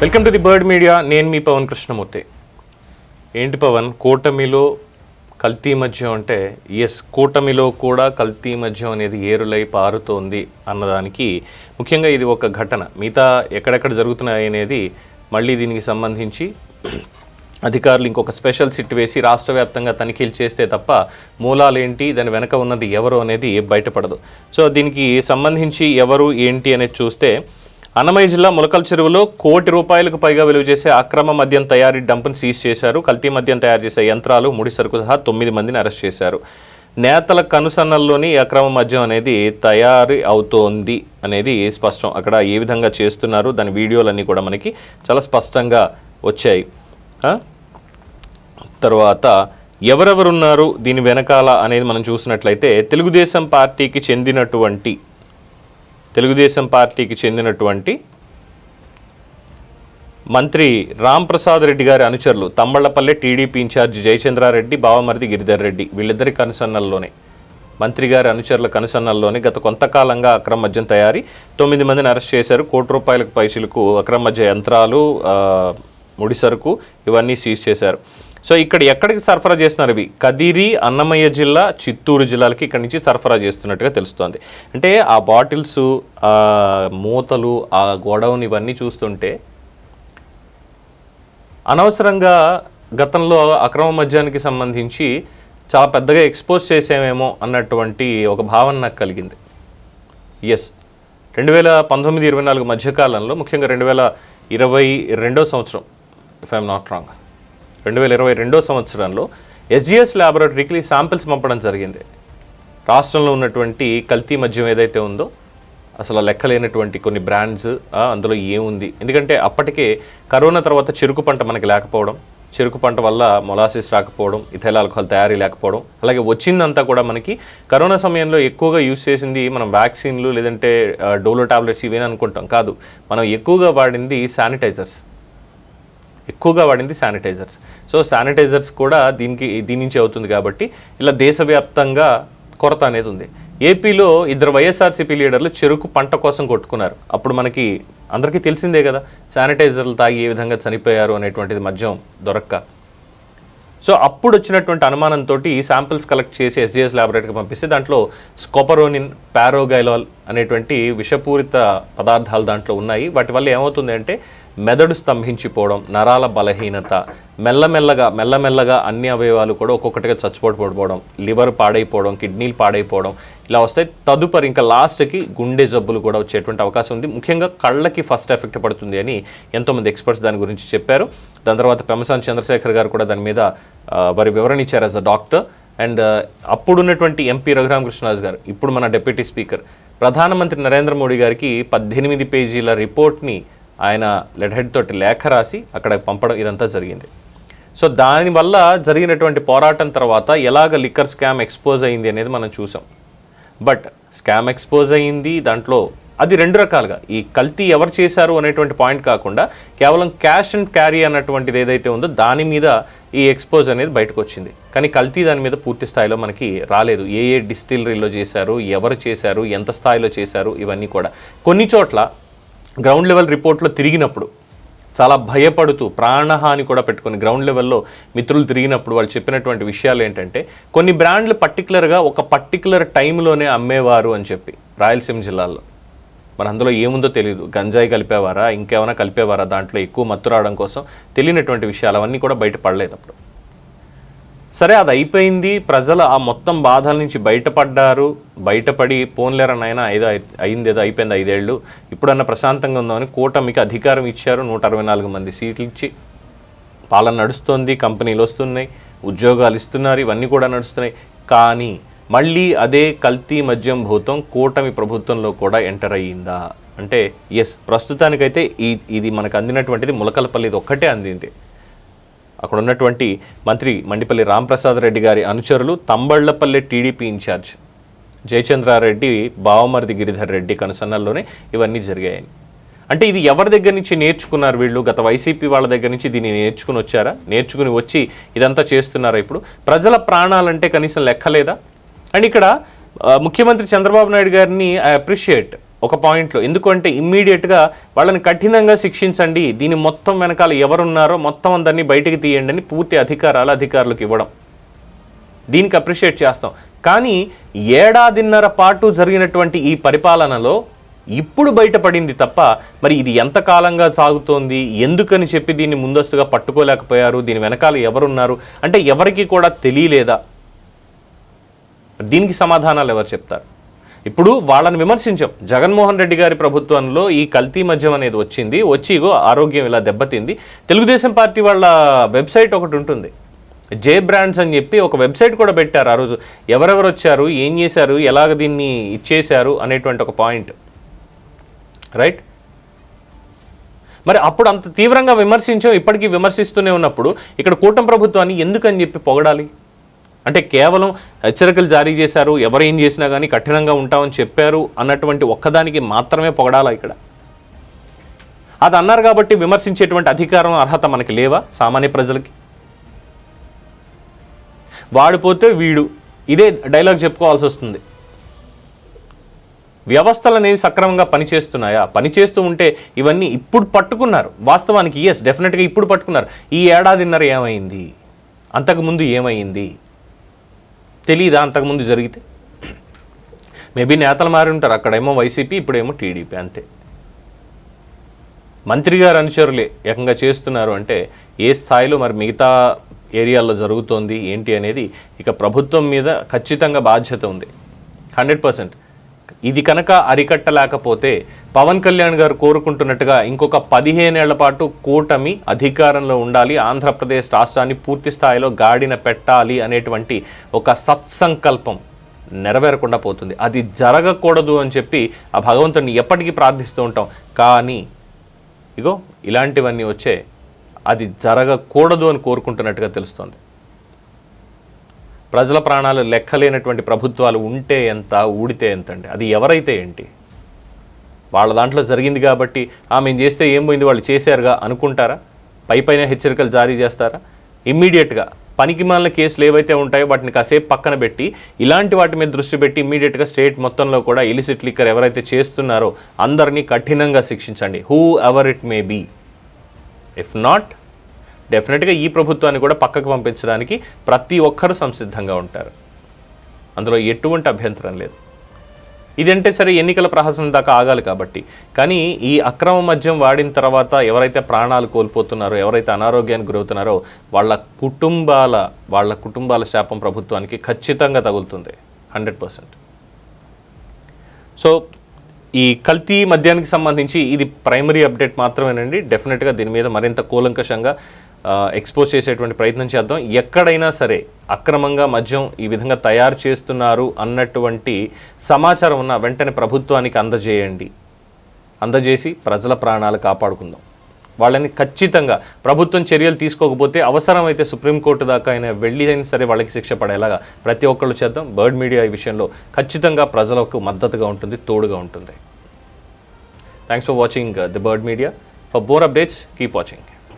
Welcome to the bird media. నేను మీ పవన్ కృష్ణమూర్తి. ఏంటి పవన్? కూటమిలో కల్తీ మద్యం అంటే ఎస్ కూటమిలో కూడా కల్తీ మద్యం అనేది ఏరులై పారుతోంది అన్నదానికి ముఖ్యంగా ఇది ఒక ఘటన. మిగతా ఎక్కడెక్కడ జరుగుతున్నాయి అనేది మళ్ళీ దీనికి సంబంధించి అధికారులు ఇంకొక స్పెషల్ సిట్ వేసి రాష్ట్ర వ్యాప్తంగా తనిఖీలు చేస్తే తప్ప మూలాలు ఏంటి దాని వెనక ఉన్నది ఎవరు అనేది బయటపడదు. సో దీనికి సంబంధించి ఎవరు ఏంటి అనేది చూస్తే అన్నమయ్య జిల్లా ములకల్ చెరువులో కోటి రూపాయలకు పైగా విలువ చేసే అక్రమ మద్యం తయారీ డంప్ను సీజ్ చేశారు. కల్తీ మద్యం తయారు చేసే యంత్రాలు ముడి సరుకు సహా తొమ్మిది మందిని అరెస్ట్ చేశారు. నేతల కనుసన్నల్లోని అక్రమ మద్యం అనేది తయారీ అవుతోంది అనేది స్పష్టం. అక్కడ ఏ విధంగా చేస్తున్నారు? దాని వీడియోలన్నీ కూడా మనకి చాలా స్పష్టంగా వచ్చాయి. తర్వాత ఎవరెవరున్నారు? దీని వెనకాల అనేది మనం చూసినట్లయితే తెలుగుదేశం పార్టీకి చెందినటువంటి తెలుగుదేశం పార్టీకి చెందినటువంటి మంత్రి రాంప్రసాద్ రెడ్డి గారి అనుచరులు తమ్మళ్ళపల్లె టీడీపీ ఇన్ఛార్జి జయచంద్రారెడ్డి బావమరిది గిరిధర్ రెడ్డి వీళ్ళిద్దరి కనుసన్నల్లోనే. మంత్రి గారి అనుచరుల కనుసన్నల్లోనే గత కొంతకాలంగా అక్రమ మద్యం తయారీ తొమ్మిది మందిని అరెస్ట్ చేశారు. కోటి రూపాయలకు పైసలకు అక్రమ మద్య యంత్రాలు ముడి సరుకు ఇవన్నీ సీజ్ చేశారు. సో ఇక్కడ ఎక్కడికి సరఫరా చేస్తున్నారు ఇవి? కదిరి అన్నమయ్య జిల్లా చిత్తూరు జిల్లాలకి ఇక్కడ నుంచి సరఫరా చేస్తున్నట్టుగా తెలుస్తోంది. అంటే ఆ బాటిల్స్ ఆ మూతలు ఆ గోడౌన్ ఇవన్నీ చూస్తుంటే అనవసరంగా గతంలో అక్రమ మద్యానికి సంబంధించి చాలా పెద్దగా ఎక్స్పోజ్ చేసామేమో అన్నటువంటి ఒక భావన నాకు కలిగింది. ఎస్ రెండు వేల పంతొమ్మిది ఇరవై నాలుగు మధ్యకాలంలో ముఖ్యంగా రెండు వేల ఇరవై రెండో సంవత్సరం ఇఫ్ ఐఎమ్ నాట్ రాంగ్ రెండు వేల ఇరవై రెండో సంవత్సరంలో ఎస్జిఎస్ ల్యాబొరేటరీకి శాంపిల్స్ పంపడం జరిగింది. రాష్ట్రంలో ఉన్నటువంటి కల్తీ మద్యం ఏదైతే ఉందో అసలు లెక్కలేనటువంటి కొన్ని బ్రాండ్స్ అందులో ఏముంది? ఎందుకంటే అప్పటికే కరోనా తర్వాత చెరుకు పంట మనకి లేకపోవడం చెరుకు పంట వల్ల మొలాసిస్ రాకపోవడం ఇథైల్ ఆల్కహాల్ తయారీ లేకపోవడం అలాగే వచ్చిందంతా కూడా మనకి కరోనా సమయంలో ఎక్కువగా యూజ్ చేసింది మనం వ్యాక్సిన్లు లేదంటే డోలో టాబ్లెట్స్ ఇవేని అనుకుంటాం కాదు మనం ఎక్కువగా వాడింది శానిటైజర్స్. ఎక్కువగా వాడింది శానిటైజర్స్. సో శానిటైజర్స్ కూడా దీనికి దీని నుంచి అవుతుంది కాబట్టి ఇలా దేశవ్యాప్తంగా కొరత అనేది ఉంది. ఏపీలో ఇద్దరు వైఎస్ఆర్సీపీ లీడర్లు చెరుకు పంట కోసం కొట్టుకున్నారు. అప్పుడు మనకి అందరికీ తెలిసిందే కదా శానిటైజర్లు తాగి ఏ విధంగా చనిపోయారు అనేటువంటిది మద్యం దొరక్క. సో అప్పుడు వచ్చినటువంటి అనుమానంతో ఈ శాంపిల్స్ కలెక్ట్ చేసి ఎస్జిఎస్ ల్యాబొరేటరీకి పంపిస్తే దాంట్లో స్కోపరోనిన్ పారోగైలాల్ అనేటువంటి విషపూరిత పదార్థాలు దాంట్లో ఉన్నాయి. వాటి వల్ల ఏమవుతుంది అంటే మెదడు స్తంభించిపోవడం నరాల బలహీనత మెల్లమెల్లగా మెల్లమెల్లగా అన్ని అవయవాలు కూడా ఒక్కొక్కటిగా చచ్చిపోవడం లివర్ పాడైపోవడం కిడ్నీలు పాడైపోవడం ఇలా వస్తాయి తదుపరి ఇంకా లాస్ట్కి గుండె జబ్బులు కూడా వచ్చేటువంటి అవకాశం ఉంది. ముఖ్యంగా కళ్ళకి ఫస్ట్ ఎఫెక్ట్ పడుతుంది అని ఎంతోమంది ఎక్స్పర్ట్స్ దాని గురించి చెప్పారు. దాని తర్వాత పెమసాన్ చంద్రశేఖర్ గారు కూడా దాని మీద వారి వివరణ ఇచ్చారు యాజ్ అ డాక్టర్. అండ్ అప్పుడున్నటువంటి ఎంపీ రఘురామకృష్ణరాజు గారు ఇప్పుడు మన డిప్యూటీ స్పీకర్. ప్రధానమంత్రి నరేంద్ర మోడీ గారికి పద్దెనిమిది పేజీల రిపోర్ట్ని ఆయన లెడ్ హెడ్ తోటి లేఖ రాసి అక్కడ పంపడం ఇదంతా జరిగింది. సో దానివల్ల జరిగినటువంటి పోరాటం తర్వాత ఎలాగ లిక్కర్ స్కామ్ ఎక్స్పోజ్ అయింది అనేది మనం చూసాం. బట్ స్కామ్ ఎక్స్పోజ్ అయింది దాంట్లో అది రెండు రకాలుగా. ఈ కల్తీ ఎవరు చేశారు అనేటువంటి పాయింట్ కాకుండా కేవలం క్యాష్ అండ్ క్యారీ అన్నటువంటిది ఏదైతే ఉందో దాని మీద ఈ ఎక్స్పోజ్ అనేది బయటకు వచ్చింది. కానీ కల్తీ దాని మీద పూర్తి స్థాయిలో మనకి రాలేదు. ఏ ఏ డిస్టిలరీలో చేశారు ఎవరు చేశారు ఎంత స్థాయిలో చేశారు ఇవన్నీ కూడా. కొన్ని చోట్ల గ్రౌండ్ లెవెల్ రిపోర్ట్లో తిరిగినప్పుడు చాలా భయపడుతూ ప్రాణహాని కూడా పెట్టుకుని గ్రౌండ్ లెవెల్లో మిత్రులు తిరిగినప్పుడు వాళ్ళు చెప్పినటువంటి విషయాలు ఏంటంటే కొన్ని బ్రాండ్లు పర్టికులర్గా ఒక పర్టికులర్ టైంలోనే అమ్మేవారు అని చెప్పి రాయలసీమ జిల్లాలో మరి అందులో ఏముందో తెలియదు గంజాయి కలిపేవారా ఇంకేమైనా కలిపేవారా దాంట్లో ఎక్కువ మత్తు రావడం కోసం తెలియనటువంటి విషయాలు అవన్నీ కూడా బయట పడలేదు అప్పుడు. సరే అది అయిపోయింది ప్రజలు ఆ మొత్తం బాధల నుంచి బయటపడ్డారు. బయటపడి పోన్లేరా నాయన ఏదో అయింది ఏదో అయిపోయింది ఐదేళ్ళు. ఇప్పుడన్నా ప్రశాంతంగా ఉందామని కూటమికి అధికారం ఇచ్చారు. నూట అరవై నాలుగు మంది సీట్లు ఇచ్చి పాలన నడుస్తుంది కంపెనీలు వస్తున్నాయి ఉద్యోగాలు ఇస్తున్నారు ఇవన్నీ కూడా నడుస్తున్నాయి. కానీ మళ్ళీ అదే కల్తీ మద్యం భూతం కూటమి ప్రభుత్వంలో కూడా ఎంటర్ అయ్యిందా? అంటే ఎస్ ప్రస్తుతానికైతే ఇది మనకు అందినటువంటిది ములకలపల్లి ఇది ఒక్కటే అందింది. అక్కడ ఉన్నటువంటి మంత్రి మండిపల్లి రాంప్రసాద్ రెడ్డి గారి అనుచరులు తంబళ్ళపల్లె టీడీపీ ఇన్ఛార్జ్ జయచంద్రారెడ్డి బావమరిది గిరిధర్ రెడ్డి కనుసన్నల్లోనే ఇవన్నీ జరిగాయి. అంటే ఇది ఎవరి దగ్గర నుంచి నేర్చుకున్నారు వీళ్ళు? గత వైసీపీ వాళ్ళ దగ్గర నుంచి దీన్ని నేర్చుకుని వచ్చారా? నేర్చుకుని వచ్చి ఇదంతా చేస్తున్నారా ఇప్పుడు? ప్రజల ప్రాణాలంటే కనీసం లెక్కలేదా? అండ్ ఇక్కడ ముఖ్యమంత్రి చంద్రబాబు నాయుడు గారిని ఐ అప్రిషియేట్ ఒక పాయింట్లో. ఎందుకంటే ఇమ్మీడియట్గా వాళ్ళని కఠినంగా శిక్షించండి. దీని మొత్తం వెనకాల ఎవరున్నారో మొత్తం అందరినీ బయటికి తీయండి అని పూర్తి అధికారాలు అధికారులకు ఇవ్వడం. దీనికి అప్రిషియేట్ చేస్తాం. కానీ ఏడాదిన్నర పాటు జరిగినటువంటి ఈ పరిపాలనలో ఇప్పుడు బయటపడింది తప్ప మరి ఇది ఎంత కాలంగా సాగుతోంది? ఎందుకని చెప్పి దీన్ని ముందస్తుగా పట్టుకోలేకపోయారు? దీని వెనకాల ఎవరున్నారు? అంటే ఎవరికి కూడా తెలియలేదా? దీనికి సమాధానాలు ఎవరు చెప్తారు? ఇప్పుడు వాళ్ళని విమర్శించాం. జగన్మోహన్ రెడ్డి గారి ప్రభుత్వంలో ఈ కల్తీ మద్యం అనేది వచ్చింది. వచ్చిగో ఆరోగ్యం ఇలా దెబ్బతింది. తెలుగుదేశం పార్టీ వాళ్ళ వెబ్సైట్ ఒకటి ఉంటుంది. జే బ్రాండ్స్ అని చెప్పి ఒక వెబ్సైట్ కూడా పెట్టారు ఆ రోజు. ఎవరెవరు వచ్చారు? ఏం చేశారు? ఎలాగ దీన్ని ఇచ్చేశారు? అనేటువంటి ఒక పాయింట్. రైట్? మరి అప్పుడు అంత తీవ్రంగా విమర్శించాం. ఇప్పటికీ విమర్శిస్తూనే ఉన్నప్పుడు ఇక్కడ కూటమి ప్రభుత్వాన్ని ఎందుకని చెప్పి పొగడాలి? అంటే కేవలం హెచ్చరికలు జారీ చేశారు ఎవరు ఏం చేసినా కానీ కఠినంగా ఉంటామని చెప్పారు అన్నటువంటి ఒక్కదానికి మాత్రమే పొగడాలా ఇక్కడ? అది అన్నారు కాబట్టి విమర్శించేటువంటి అధికారం అర్హత మనకి లేవా సామాన్య ప్రజలకి? వాడిపోతే వీడు. ఇదే డైలాగ్ చెప్పుకోవాల్సి వస్తుంది. వ్యవస్థలు అనేవి సక్రమంగా పనిచేస్తున్నాయా? పనిచేస్తూ ఉంటే ఇవన్నీ ఇప్పుడు పట్టుకున్నారు. వాస్తవానికి ఎస్ డెఫినెట్గా ఇప్పుడు పట్టుకున్నారు. ఈ ఏడాదిన్నర ఏమైంది? అంతకుముందు ఏమైంది? తెలియదా అంతకుముందు జరిగితే? మేబీ నేతలు మారి ఉంటారు. అక్కడేమో వైసీపీ ఇప్పుడేమో టీడీపీ అంతే. మంత్రి గారు అనుచరులే ఏకంగా చేస్తున్నారు అంటే ఏ స్థాయిలో మరి మిగతా ఏరియాల్లో జరుగుతోంది ఏంటి అనేది ఇక ప్రభుత్వం మీద ఖచ్చితంగా బాధ్యత ఉంది. Hundred percent. ఇది కనుక అరికట్టలేకపోతే పవన్ కళ్యాణ్ గారు కోరుకుంటున్నట్టుగా ఇంకొక పదిహేనేళ్ళ పాటు కూటమి అధికారంలో ఉండాలి ఆంధ్రప్రదేశ్ రాష్ట్రాన్ని పూర్తి స్థాయిలో గాడిన పెట్టాలి అనేటువంటి ఒక సత్సంకల్పం నెరవేరకుండా పోతుంది. అది జరగకూడదు అని చెప్పి ఆ భగవంతుని ఎప్పటికీ ప్రార్థిస్తూ ఉంటాం. కానీ ఇగో ఇలాంటివన్నీ వచ్చే అది జరగకూడదు అని కోరుకుంటున్నట్టుగా తెలుస్తోంది. ప్రజల ప్రాణాలు లెక్కలేనటువంటి ప్రభుత్వాలు ఉంటే ఎంత ఊడితే ఎంత అండి అది ఎవరైతే ఏంటి? వాళ్ళ దాంట్లో జరిగింది కాబట్టి ఆ మేము చేస్తే ఏం పోయింది వాళ్ళు చేశారుగా అనుకుంటారా? పై పైన హెచ్చరికలు జారీ చేస్తారా? ఇమ్మీడియట్గా పనికి మాలిన కేసులు ఏవైతే ఉంటాయో వాటిని కాసేపు పక్కన పెట్టి ఇలాంటి వాటి మీద దృష్టి పెట్టి ఇమ్మీడియట్గా స్టేట్ మొత్తంలో కూడా ఇలిసిట్ లిక్కర్ ఎవరైతే చేస్తున్నారో అందరినీ కఠినంగా శిక్షించండి. Who ever it may be if not డెఫినెట్గా ఈ ప్రభుత్వాన్ని కూడా పక్కకు పంపించడానికి ప్రతి ఒక్కరూ సంసిద్ధంగా ఉంటారు. అందులో ఎటువంటి అభ్యంతరం లేదు. ఇదంటే సరే ఎన్నికల ప్రహసనం దాకా ఆగాలి కాబట్టి. కానీ ఈ అక్రమ మద్యం వాడిన తర్వాత ఎవరైతే ప్రాణాలు కోల్పోతున్నారో ఎవరైతే అనారోగ్యానికి గురవుతున్నారో వాళ్ళ కుటుంబాల వాళ్ళ కుటుంబాల శాపం ప్రభుత్వానికి ఖచ్చితంగా తగులుతుంది. Hundred percent. సో ఈ కల్తీ మద్యానికి సంబంధించి ఇది ప్రైమరీ అప్డేట్ మాత్రమేనండి. డెఫినెట్గా దీని మీద మరింత కూలంకషంగా ఎక్స్పోజ్ చేసేటువంటి ప్రయత్నం చేద్దాం. ఎక్కడైనా సరే అక్రమంగా మద్యం ఈ విధంగా తయారు చేస్తున్నారు అన్నటువంటి సమాచారం ఉన్న వెంటనే ప్రభుత్వానికి అందజేయండి. అందజేసి ప్రజల ప్రాణాలు కాపాడుకుందాం. వాళ్ళని ఖచ్చితంగా ప్రభుత్వం చర్యలు తీసుకోకపోతే అవసరమైతే సుప్రీంకోర్టు దాకా అయినా వెళ్ళి అయినా సరే వాళ్ళకి శిక్ష పడేలాగా ప్రతి ఒక్కళ్ళు చేద్దాం. బర్డ్ మీడియా ఈ విషయంలో ఖచ్చితంగా ప్రజలకు మద్దతుగా ఉంటుంది తోడుగా ఉంటుంది. Thanks for watching the bird media for more updates keep watching